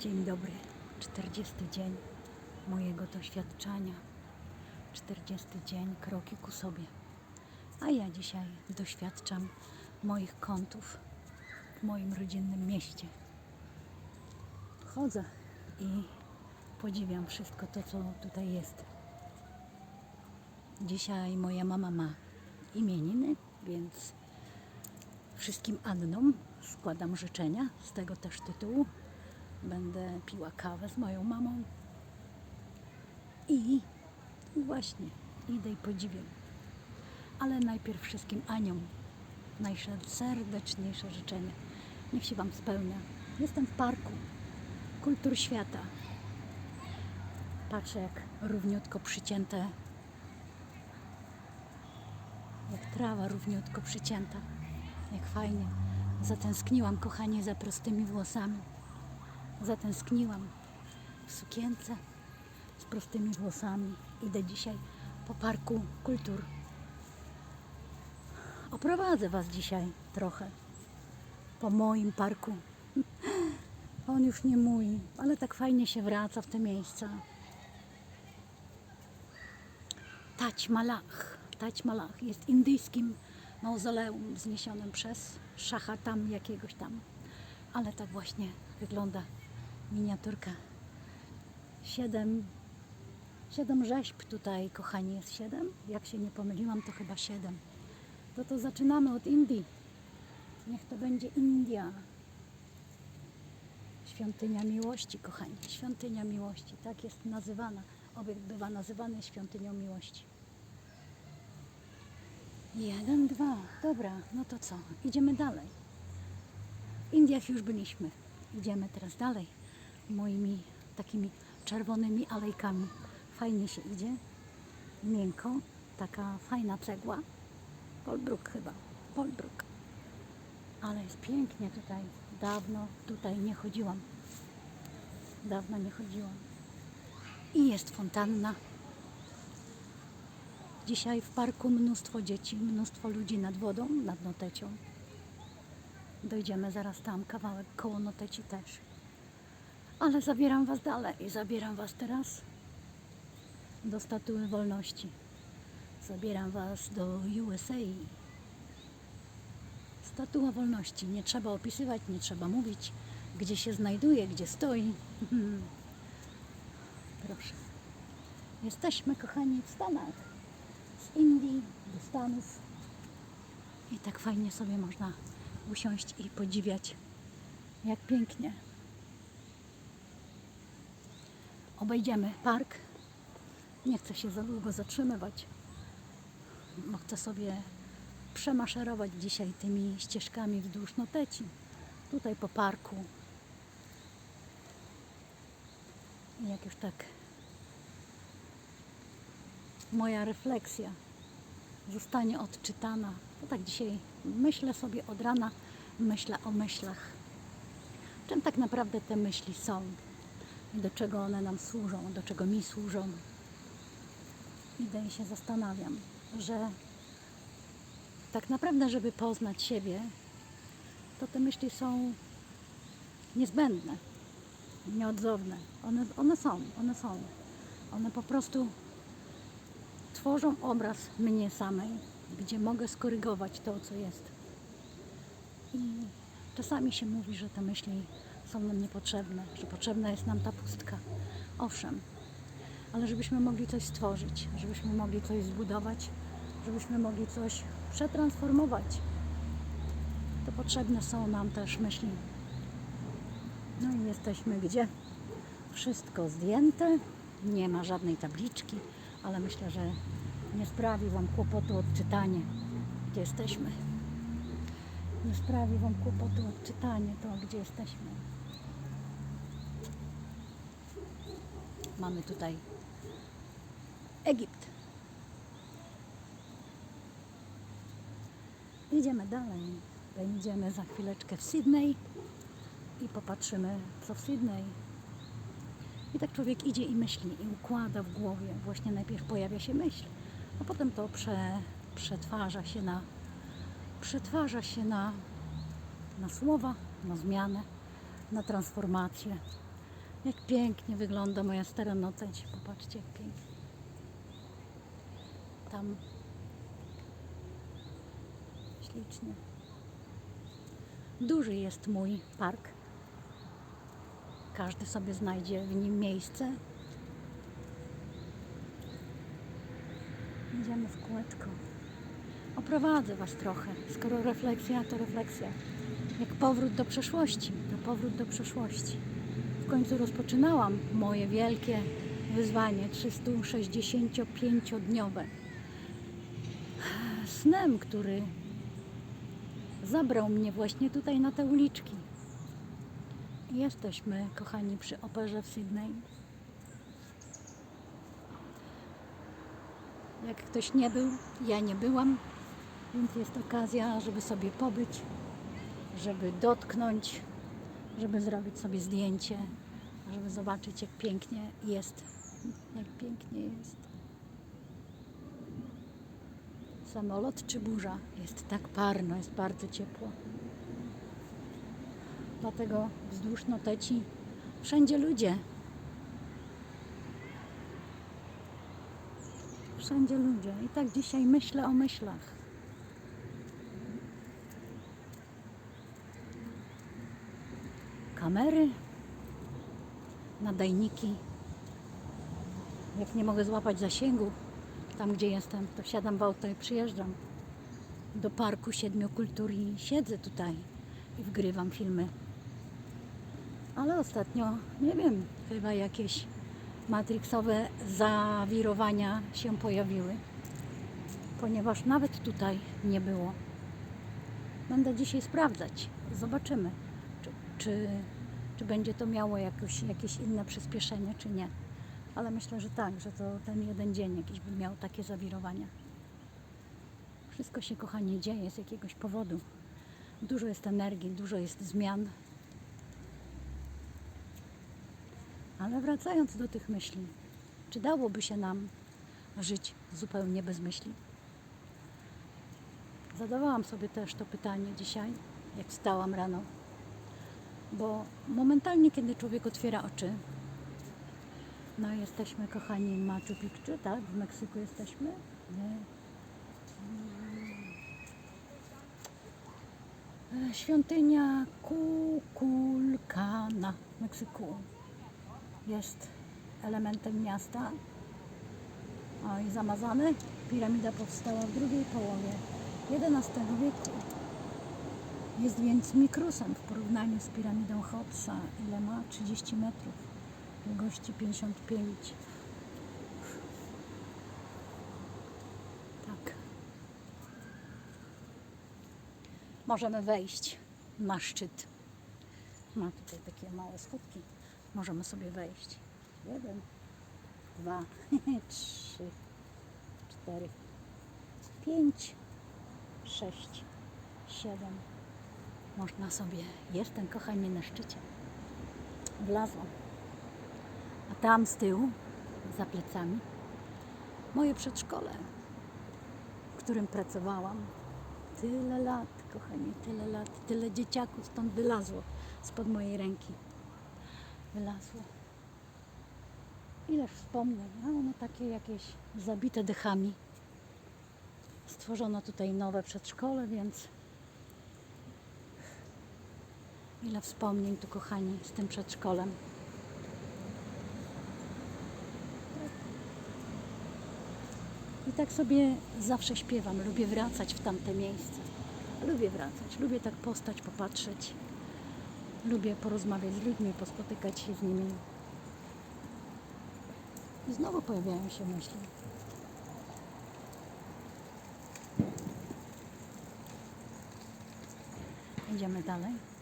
Dzień dobry. 40 dzień mojego doświadczenia. 40 dzień kroki ku sobie. A ja dzisiaj doświadczam moich kątów w moim rodzinnym mieście. Chodzę i podziwiam wszystko to, co tutaj jest. Dzisiaj moja mama ma imieniny, więc wszystkim Annom składam życzenia z tego też tytułu. Będę piła kawę z moją mamą i właśnie idę i podziwiam. Ale najpierw wszystkim Aniom najserdeczniejsze życzenia. Niech się Wam spełnia. Jestem w parku kultur świata. Patrzę, jak równiutko przycięte, jak trawa równiutko przycięta. Jak fajnie. Zatęskniłam, kochanie, za prostymi włosami. Zatęskniłam w sukience z prostymi włosami. Idę dzisiaj po parku kultur. Oprowadzę Was dzisiaj trochę po moim parku. On już nie mój, ale tak fajnie się wraca w te miejsca. Taj Malach. Taj Malach jest indyjskim mauzoleum wzniesionym przez szacha tam jakiegoś tam. Ale tak właśnie wygląda miniaturka. Siedem, siedem rzeźb tutaj, kochani, jest siedem. Jak się nie pomyliłam, to chyba siedem. To to zaczynamy od Indii. Niech to będzie India. Świątynia miłości, kochani. Świątynia miłości. Tak jest nazywana. Obiekt bywa nazywany świątynią miłości. Jeden, dwa. Dobra, no to co? Idziemy dalej. W Indiach już byliśmy. Idziemy teraz dalej. Moimi takimi czerwonymi alejkami. Fajnie się idzie. Miękko. Taka fajna cegła. Polbruk chyba. Polbruk. Ale jest pięknie tutaj. Dawno tutaj nie chodziłam. Dawno nie chodziłam. I jest fontanna. Dzisiaj w parku mnóstwo dzieci, mnóstwo ludzi nad wodą, nad Notecią. Dojdziemy zaraz tam, kawałek koło Noteci też. Ale zabieram Was dalej. Zabieram Was teraz do Statuły Wolności. Zabieram Was do USA. Statua Wolności. Nie trzeba opisywać, nie trzeba mówić, gdzie się znajduje, gdzie stoi. Proszę. Jesteśmy, kochani, w Stanach. Z Indii do Stanów. I tak fajnie sobie można usiąść i podziwiać, jak pięknie. Obejdziemy park. Nie chcę się za długo zatrzymywać, bo chcę sobie przemaszerować dzisiaj tymi ścieżkami wzdłuż Noteci. Tutaj po parku. Jak już tak moja refleksja zostanie odczytana, to tak dzisiaj myślę sobie od rana, myślę o myślach. Czym tak naprawdę te myśli są? Do czego one nam służą? Do czego mi służą? Idę i się zastanawiam, że tak naprawdę, żeby poznać siebie, to te myśli są niezbędne, nieodzowne. One, one są, one są. One po prostu tworzą obraz mnie samej, gdzie mogę skorygować to, co jest. I czasami się mówi, że te myśli są nam niepotrzebne, że potrzebna jest nam ta pustka. Owszem, ale żebyśmy mogli coś stworzyć, żebyśmy mogli coś zbudować, żebyśmy mogli coś przetransformować, to potrzebne są nam też myśli. No i jesteśmy gdzie? Wszystko zdjęte, nie ma żadnej tabliczki, ale myślę, że nie sprawi Wam kłopotu odczytanie, gdzie jesteśmy. Nie sprawi Wam kłopotu odczytanie to, gdzie jesteśmy. Mamy tutaj Egipt. Idziemy dalej. Będziemy za chwileczkę w Sydney i popatrzymy, co w Sydney. I tak człowiek idzie i myśli, i układa w głowie. Właśnie najpierw pojawia się myśl, a potem to prze, przetwarza się na przetwarza się na, na słowa, na zmianę, na transformację. Jak pięknie wygląda moja stara noceć. Popatrzcie, jak pięknie. Tam ślicznie. Duży jest mój park. Każdy sobie znajdzie w nim miejsce. Idziemy w kółeczko. Oprowadzę Was trochę. Skoro refleksja, to refleksja. Jak powrót do przeszłości, to powrót do przeszłości. W końcu rozpoczynałam moje wielkie wyzwanie 365-dniowe. Snem, który zabrał mnie właśnie tutaj na te uliczki. Jesteśmy, kochani, przy operze w Sydney. Jak ktoś nie był, ja nie byłam, więc jest okazja, żeby sobie pobyć, żeby dotknąć, żeby zrobić sobie zdjęcie, żeby zobaczyć, jak pięknie jest. Jak pięknie jest. Samolot czy burza? Jest tak parno, jest bardzo ciepło. Dlatego wzdłuż noteci wszędzie ludzie. Wszędzie ludzie. I tak dzisiaj myślę o myślach. Kamery, nadajniki. Jak nie mogę złapać zasięgu tam, gdzie jestem, to wsiadam w auto i przyjeżdżam do Parku Siedmiu Kultur i siedzę tutaj i wgrywam filmy. Ale ostatnio, nie wiem, chyba jakieś matrixowe zawirowania się pojawiły, ponieważ nawet tutaj nie było. Będę dzisiaj sprawdzać. Zobaczymy, czy, czy, czy będzie to miało jakoś, jakieś inne przyspieszenie, czy nie. Ale myślę, że tak, że to ten jeden dzień jakiś by miał takie zawirowania. Wszystko się, kochanie, dzieje z jakiegoś powodu. Dużo jest energii, dużo jest zmian. Ale wracając do tych myśli, czy dałoby się nam żyć zupełnie bez myśli? Zadawałam sobie też to pytanie dzisiaj, jak wstałam rano. Bo momentalnie, kiedy człowiek otwiera oczy, no jesteśmy kochani Machu Picchu, tak? W Meksyku jesteśmy? Nie. E, Świątynia Kukulkana w Meksyku jest elementem miasta. O, i zamazany. Piramida powstała w drugiej połowie XI wieku. Jest więc mikrusem w porównaniu z piramidą Cheopsa, ile ma 30 metrów, długości 55. Tak. Możemy wejść na szczyt. Ma tutaj takie małe schódki. Możemy sobie wejść. Jeden, dwa, trzy, cztery, pięć, sześć, siedem. Można sobie, jestem kochani na szczycie. Wlazłam. A tam z tyłu, za plecami, moje przedszkole, w którym pracowałam. Tyle lat, kochani, tyle lat, tyle dzieciaków stąd wylazło spod mojej ręki. Wylazło. Ileż wspomnień, a one takie jakieś zabite dechami. Stworzono tutaj nowe przedszkole, więc ile wspomnień tu, kochani, z tym przedszkolem. I tak sobie zawsze śpiewam. Lubię wracać w tamte miejsce. Lubię wracać. Lubię tak postać, popatrzeć. Lubię porozmawiać z ludźmi, pospotykać się z nimi. I znowu pojawiają się myśli. Idziemy dalej.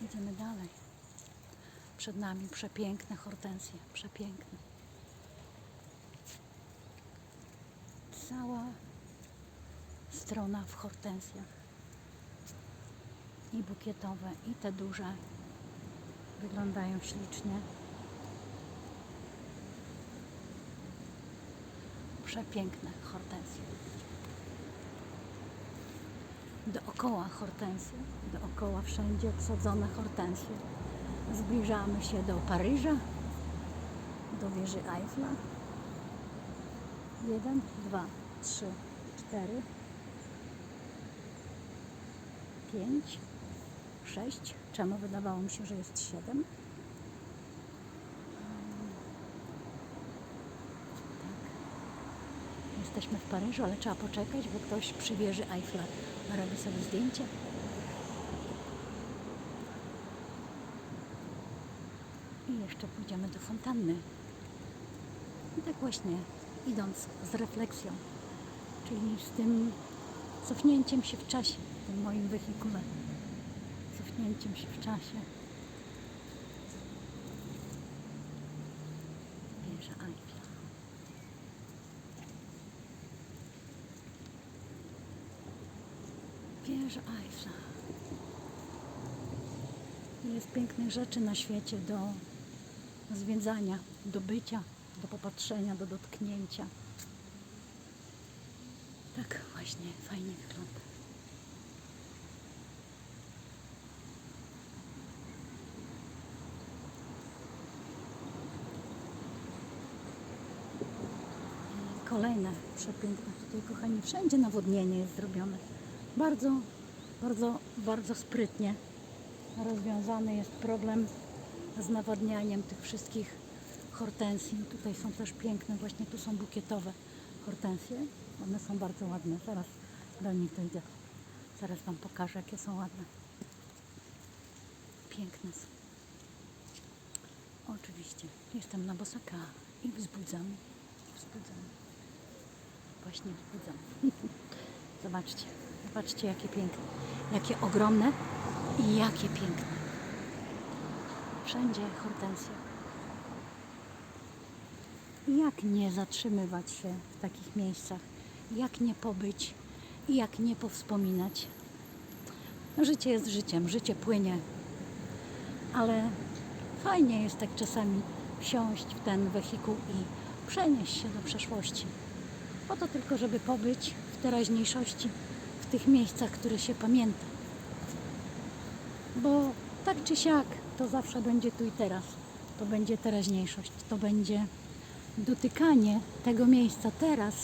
Idziemy dalej. Przed nami przepiękne hortensje, przepiękne. Cała strona w hortensjach. I bukietowe, i te duże. Wyglądają ślicznie. Przepiękne hortensje. Dookoła hortensje, dookoła wszędzie odsadzone hortensje. Zbliżamy się do Paryża, do wieży Eiffla. Jeden, dwa, trzy, cztery, pięć, sześć. Czemu wydawało mi się, że jest siedem? Jesteśmy w Paryżu, ale trzeba poczekać, bo ktoś przy wieży Eiffla robi sobie zdjęcie. I jeszcze pójdziemy do fontanny. I tak właśnie idąc z refleksją, czyli z tym cofnięciem się w czasie, w tym moim wehikule, cofnięciem się w czasie. Wieża Eiffla. Wieża Eiffla. Jest pięknych rzeczy na świecie do zwiedzania, do bycia, do popatrzenia, do dotknięcia. Tak właśnie fajnie wygląda. Kolejne przepiękne tutaj, kochani, wszędzie nawodnienie jest zrobione. Bardzo, bardzo, bardzo sprytnie rozwiązany jest problem z nawadnianiem tych wszystkich hortensji. Tutaj są też piękne, właśnie tu są bukietowe hortensje. One są bardzo ładne. Zaraz do nich dojdę. Zaraz Wam pokażę, jakie są ładne. Piękne są. Oczywiście. Jestem na bosaka i wzbudzam. Wzbudzam. Właśnie wzbudzam. Zobaczcie. Zobaczcie, jakie piękne. Jakie ogromne i jakie piękne. Wszędzie hortensje. Jak nie zatrzymywać się w takich miejscach? Jak nie pobyć jak nie powspominać? Życie jest życiem, życie płynie, ale fajnie jest tak czasami wsiąść w ten wehikuł i przenieść się do przeszłości. Po to tylko, żeby pobyć w teraźniejszości, tych miejscach, które się pamięta. Bo tak czy siak, to zawsze będzie tu i teraz. To będzie teraźniejszość, to będzie dotykanie tego miejsca teraz,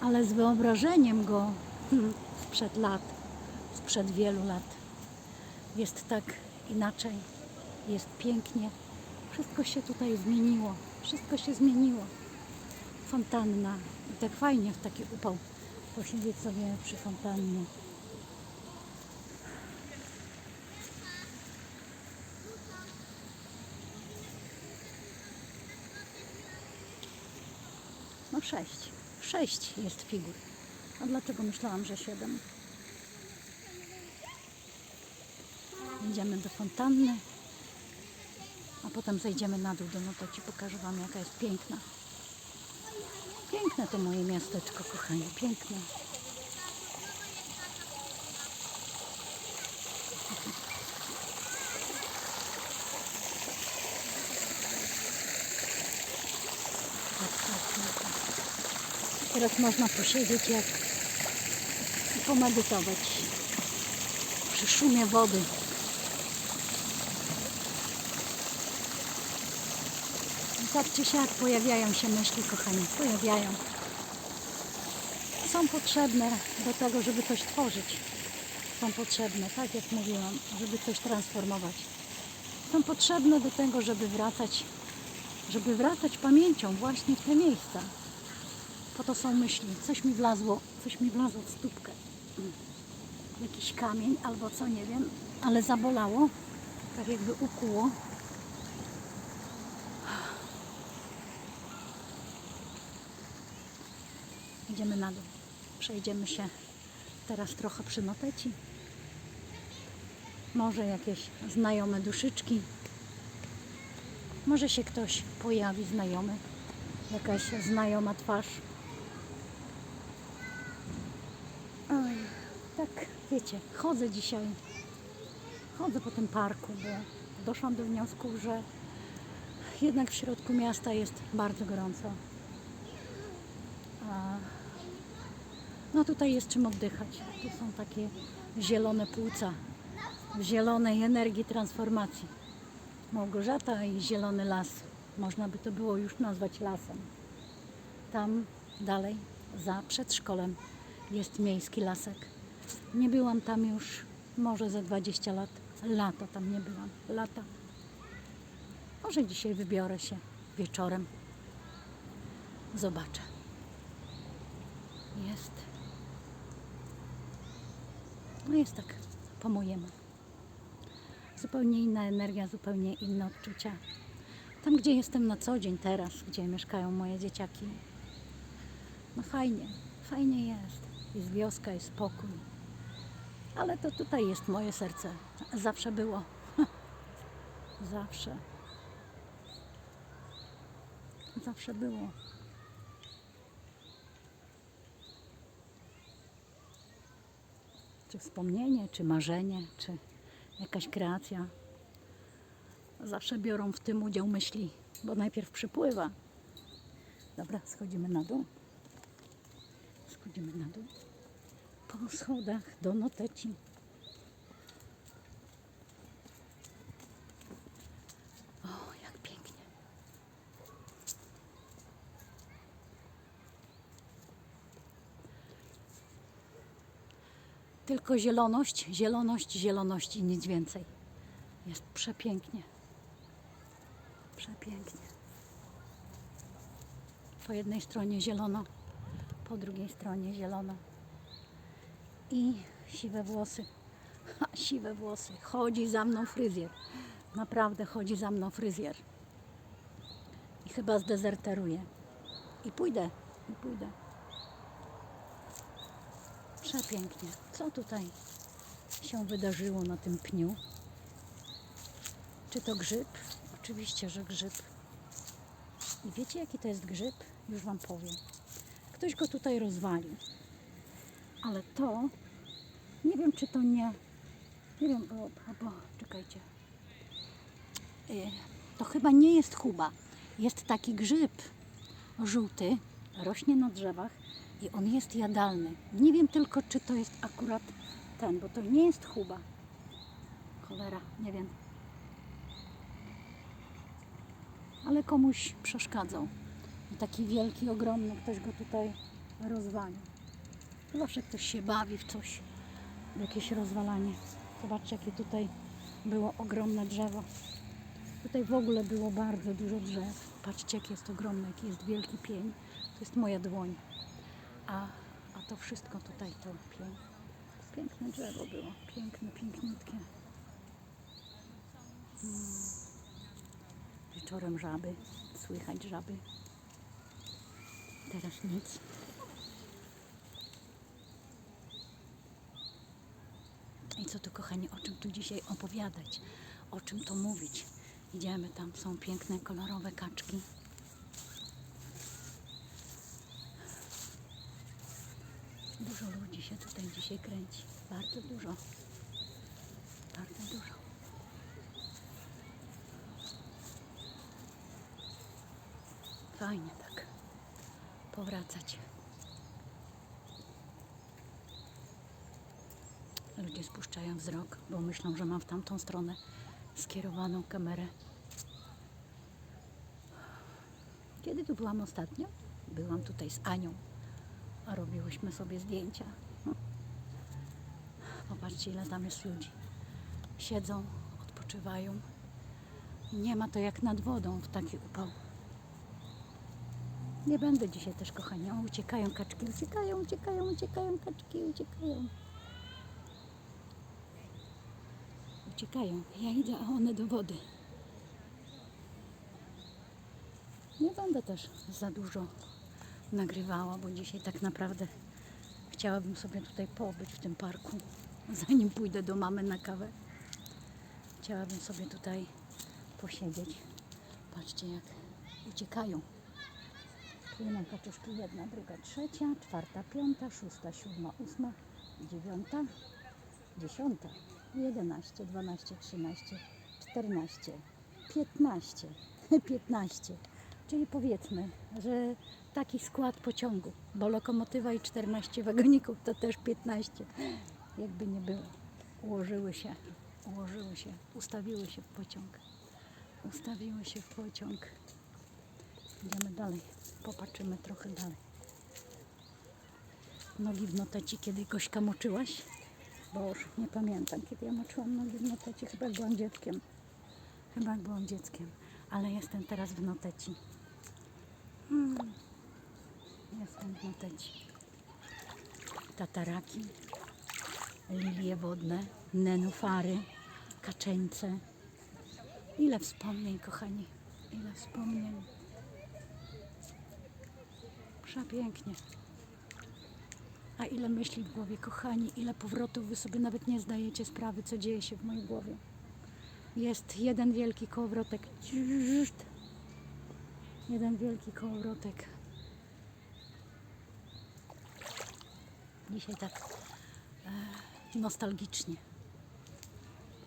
ale z wyobrażeniem go hmm, sprzed lat, sprzed wielu lat. Jest tak inaczej, jest pięknie. Wszystko się tutaj zmieniło, wszystko się zmieniło. Fontanna i tak fajnie w taki upał posiedzieć sobie przy fontannie. No sześć. Sześć jest figur. A dlaczego myślałam, że siedem? Idziemy do fontanny, a potem zejdziemy na dół, no to Ci pokażę Wam, jaka jest piękna. Piękne to moje miasteczko, kochani, piękne. Teraz można posiedzieć jak i pomedytować przy szumie wody. I tak czy siak pojawiają się myśli, kochani, pojawiają. Są potrzebne do tego, żeby coś tworzyć. Są potrzebne, tak jak mówiłam, żeby coś transformować. Są potrzebne do tego, żeby wracać, żeby wracać pamięcią właśnie w te miejsca. Po to są myśli. Coś mi wlazło, coś mi wlazło w stópkę. Jakiś kamień albo co, nie wiem, ale zabolało. Tak jakby ukuło. Idziemy na dół. Przejdziemy się teraz trochę przy noteci. Może jakieś znajome duszyczki. Może się ktoś pojawi znajomy. Jakaś znajoma twarz. Oj, tak, wiecie, chodzę dzisiaj. Chodzę po tym parku, bo doszłam do wniosku, że jednak w środku miasta jest bardzo gorąco. A no tutaj jest czym oddychać. Tu są takie zielone płuca, zielonej energii transformacji. Małgorzata i Zielony Las. Można by to było już nazwać lasem. Tam dalej, za przedszkolem, jest miejski lasek. Nie byłam tam już może za 20 lat. Lata tam nie byłam. Lata. Może dzisiaj wybiorę się wieczorem. Zobaczę. Jest. No jest tak po mojemu. Zupełnie inna energia, zupełnie inne odczucia. Tam, gdzie jestem na co dzień teraz, gdzie mieszkają moje dzieciaki. No fajnie, fajnie jest. Jest wioska, jest spokój. Ale to tutaj jest moje serce. Zawsze było. Zawsze. Zawsze było. Czy wspomnienie, czy marzenie, czy jakaś kreacja. Zawsze biorą w tym udział myśli, bo najpierw przypływa. Dobra, schodzimy na dół. Schodzimy na dół. Po schodach do noteci. Tylko zieloność, zieloność, zieloność i nic więcej. Jest przepięknie. Przepięknie. Po jednej stronie zielono, po drugiej stronie zielono. I siwe włosy. Ha, siwe włosy. Chodzi za mną fryzjer. Naprawdę chodzi za mną fryzjer. I chyba zdezerteruje. I pójdę, i pójdę. Przepięknie. Co tutaj się wydarzyło na tym pniu? Czy to grzyb? Oczywiście, że grzyb. I wiecie, jaki to jest grzyb? Już Wam powiem. Ktoś go tutaj rozwalił. Ale to, nie wiem, czy to nie, nie wiem, o, albo, czekajcie. Y, To chyba nie jest chuba. Jest taki grzyb żółty, rośnie na drzewach i on jest jadalny. Nie wiem tylko, czy to jest akurat ten, bo to nie jest chuba. Cholera, nie wiem. Ale komuś przeszkadzał. I taki wielki, ogromny, ktoś go tutaj rozwalił. Zawsze ktoś się bawi w coś, w jakieś rozwalanie. Zobaczcie, jakie tutaj było ogromne drzewo. Tutaj w ogóle było bardzo dużo drzew. Patrzcie, jak jest ogromny, jaki jest wielki pień. To jest moja dłoń. A, a to wszystko tutaj to. Piękne drzewo było. Piękne, piękniutkie. Mm. Wieczorem żaby. Słychać żaby. Teraz nic. I co tu, kochani, o czym tu dzisiaj opowiadać? O czym to mówić? Idziemy, tam są piękne, kolorowe kaczki. Dużo ludzi się tutaj dzisiaj kręci. Bardzo dużo. Bardzo dużo. Fajnie tak powracać. Ludzie spuszczają wzrok, bo myślą, że mam w tamtą stronę skierowaną kamerę. Kiedy tu byłam ostatnio? Byłam tutaj z Anią, a robiłyśmy sobie zdjęcia. No. Popatrzcie, ile tam jest ludzi. Siedzą, odpoczywają. Nie ma to jak nad wodą w taki upał. Nie będę dzisiaj też, kochani. O, uciekają kaczki, uciekają, uciekają, uciekają kaczki, uciekają. Uciekają. Ja idę, a one do wody. Nie będę też za dużo nagrywała, bo dzisiaj tak naprawdę chciałabym sobie tutaj pobyć w tym parku, zanim pójdę do mamy na kawę. Chciałabym sobie tutaj posiedzieć. Patrzcie, jak uciekają. Płyną kaczuszki jedna, druga, trzecia, czwarta, piąta, szósta, siódma, ósma, dziewiąta, dziesiąta, jedenaście, dwanaście, trzynaście, czternaście, piętnaście, piętnaście. Czyli powiedzmy, że taki skład pociągu, bo lokomotywa i 14 wagoników to też 15. Jakby nie było. Ułożyły się, ułożyły się, ustawiły się w pociąg. ustawiły się w pociąg. Idziemy dalej, popatrzymy trochę dalej. Nogi w noteci, kiedy Gośka moczyłaś? Bo już nie pamiętam, kiedy ja moczyłam nogi w noteci, chyba jak byłam dzieckiem. Chyba jak byłam dzieckiem, ale jestem teraz w noteci. Jestem w noteci. Tataraki, lilie wodne, nenufary, kaczeńce. Ile wspomnień, kochani, ile wspomnień. Przepięknie. A ile myśli w głowie, kochani, ile powrotów wy sobie nawet nie zdajecie sprawy, co dzieje się w mojej głowie. Jest jeden wielki kołowrotek. Ciużt. Jeden wielki kołowrotek. Dzisiaj tak e, nostalgicznie.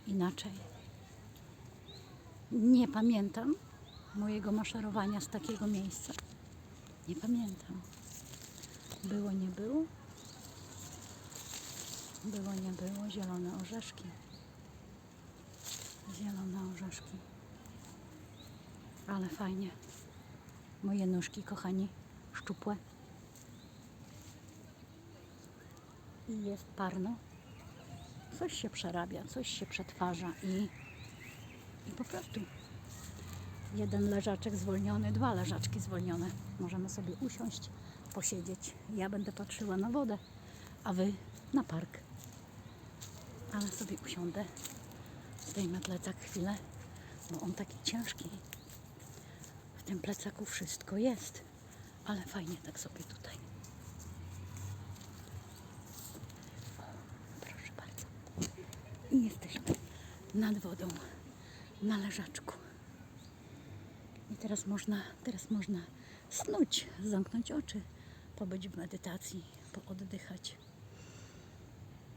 Inaczej. Nie pamiętam mojego maszerowania z takiego miejsca. Nie pamiętam. Było, nie było. Było, nie było. Zielone orzeszki. Zielone orzeszki. Ale fajnie. Moje nóżki, kochani, szczupłe. I jest parno. Coś się przerabia, coś się przetwarza i, i po prostu jeden leżaczek zwolniony, dwa leżaczki zwolnione. Możemy sobie usiąść, posiedzieć. Ja będę patrzyła na wodę, a wy na park. Ale sobie usiądę, zdejmę plecak chwilę, bo on taki ciężki. Tym plecaku wszystko jest, ale fajnie tak sobie tutaj. Proszę bardzo. I jesteśmy nad wodą, na leżaczku. I teraz można, teraz można snuć, zamknąć oczy, pobyć w medytacji, pooddychać.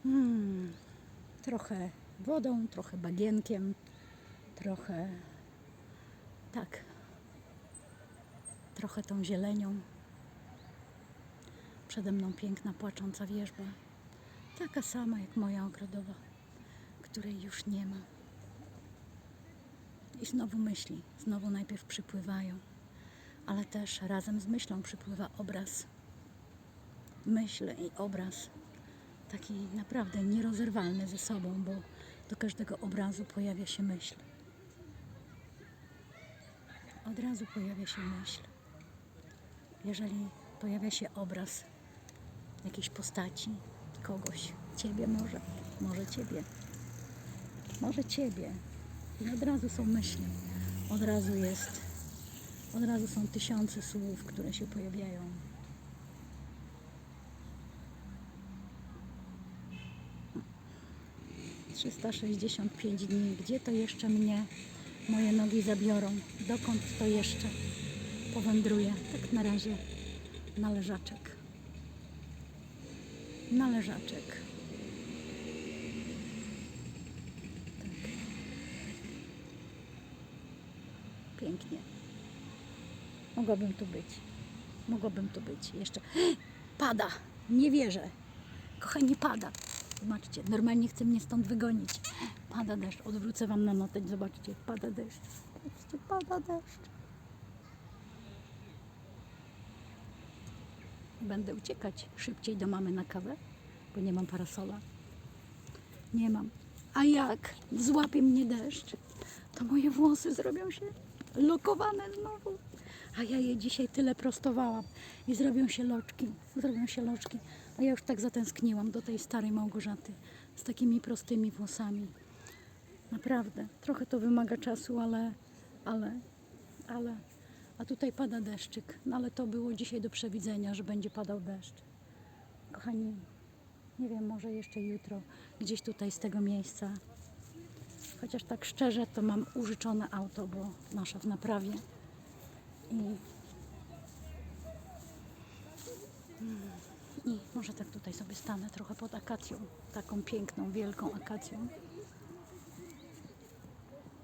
Hmm, trochę wodą, trochę bagienkiem, trochę tak, trochę tą zielenią. Przede mną piękna, płacząca wierzba, taka sama jak moja ogrodowa, której już nie ma. I znowu myśli, znowu najpierw przypływają, ale też razem z myślą przypływa obraz. Myśl i obraz taki naprawdę nierozerwalny ze sobą, bo do każdego obrazu pojawia się myśl. Od razu pojawia się myśl. Jeżeli pojawia się obraz jakiejś postaci, kogoś, ciebie może, może ciebie, może ciebie, i od razu są myśli, od razu jest, od razu są tysiące słów, które się pojawiają. Trzysta sześćdziesiąt pięć dni. Gdzie to jeszcze mnie moje nogi zabiorą? Dokąd to jeszcze powędruję? Tak na razie na leżaczek. Na leżaczek. Tak. Pięknie. Mogłabym tu być. Mogłabym tu być. Jeszcze. Pada! Nie wierzę. Kochani, pada. Zobaczcie, normalnie chce mnie stąd wygonić. Pada deszcz. Odwrócę wam na noteć. Zobaczcie, pada deszcz. Zobaczcie, pada deszcz. Będę uciekać szybciej do mamy na kawę, bo nie mam parasola. Nie mam. A jak złapie mnie deszcz, to moje włosy zrobią się lokowane znowu. A ja je dzisiaj tyle prostowałam i zrobią się loczki, zrobią się loczki. A ja już tak zatęskniłam do tej starej Małgorzaty z takimi prostymi włosami. Naprawdę, trochę to wymaga czasu, ale, ale, ale. A tutaj pada deszczyk, no ale to było dzisiaj do przewidzenia, że będzie padał deszcz. Kochani, nie wiem, może jeszcze jutro gdzieś tutaj z tego miejsca. Chociaż tak szczerze, to mam użyczone auto, bo nasza w naprawie. I, I może tak tutaj sobie stanę trochę pod akacją, taką piękną, wielką akacją.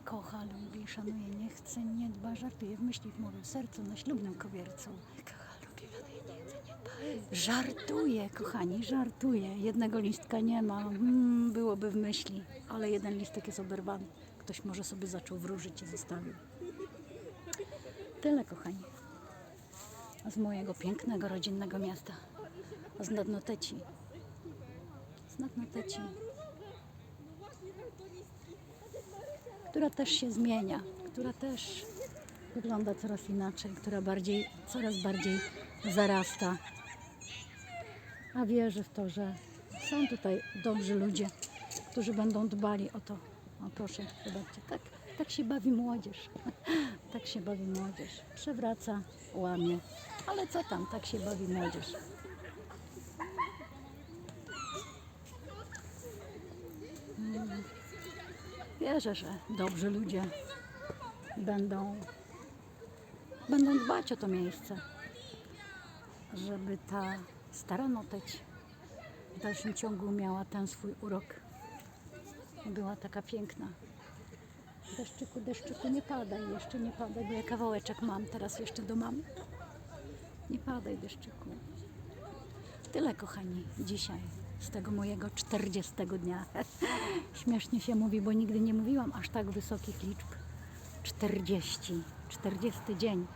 Kocha, lubi, szanuje, nie chce, nie dba, żartuje w myśli, w mowie, w sercu, na ślubnym kowiercu. Kocha, lubi, szanuje, nie chce, nie dba. Żartuje, kochani, żartuje. Jednego listka nie ma, mm, byłoby w myśli, ale jeden listek jest oberwany. ktoś może sobie zaczął wróżyć i zostawił. Tyle, kochani. Z mojego pięknego, rodzinnego miasta. Z Nadnoteci. Z Nadnoteci. Która też się zmienia. Która też wygląda coraz inaczej. Która bardziej, coraz bardziej zarasta. A wierzę w to, że są tutaj dobrzy ludzie, którzy będą dbali o to. O proszę, zobaczcie, tak, tak się bawi młodzież. tak się bawi młodzież. Przewraca, łamie. Ale co tam, tak się bawi młodzież. Wierzę, że dobrzy ludzie będą, będą dbać o to miejsce, żeby ta stara noteć w dalszym ciągu miała ten swój urok. I Była taka piękna. Deszczyku, deszczyku, nie padaj, jeszcze nie padaj, bo ja kawałeczek mam teraz jeszcze do mamy. Nie padaj, deszczyku. Tyle, kochani, dzisiaj z tego mojego 40 dnia. Śmiesznie się mówi, bo nigdy nie mówiłam aż tak wysokich liczb. 40, 40 dzień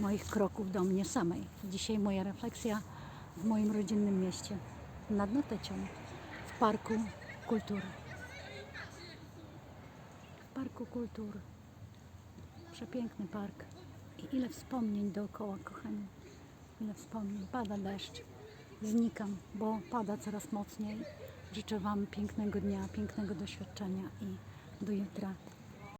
moich kroków do mnie samej. Dzisiaj moja refleksja w moim rodzinnym mieście nad Notecią, w Parku Kultury. W Parku Kultury. Przepiękny park. I ile wspomnień dookoła, kochani. Ile wspomnień. Pada deszcz. Znikam, bo pada coraz mocniej. Życzę Wam pięknego dnia, pięknego doświadczenia i do jutra.